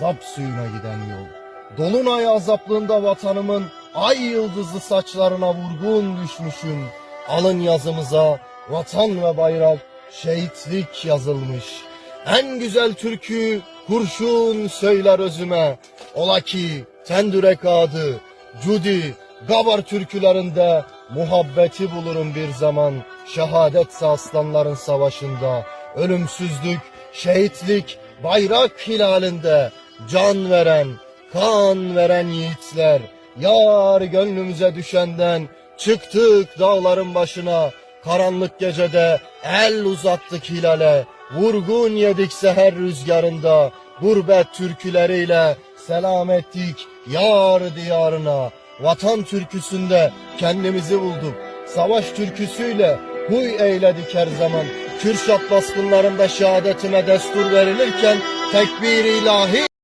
zap suyuna giden yol. Dolunay azaplığında vatanımın ay yıldızlı saçlarına vurgun düşmüşüm. Alın yazımıza vatan ve bayrak şehitlik yazılmış. En güzel türkü kurşun söyler özüme. Ola ki tendürek adı, cudi, gabar türkülerinde muhabbeti bulurum bir zaman. Şehadetse aslanların savaşında, ölümsüzlük, şehitlik, bayrak hilalinde can veren, kan veren yiğitler. Yar gönlümüze düşenden çıktık dağların başına. Karanlık gecede el uzattık hilale. Vurgun yedik seher rüzgarında. Gurbet türküleriyle selam ettik yar diyarına. Vatan türküsünde kendimizi bulduk. Savaş türküsüyle huy eyledik her zaman. Kürşat baskınlarında şehadetime destur verilirken tekbir ilahi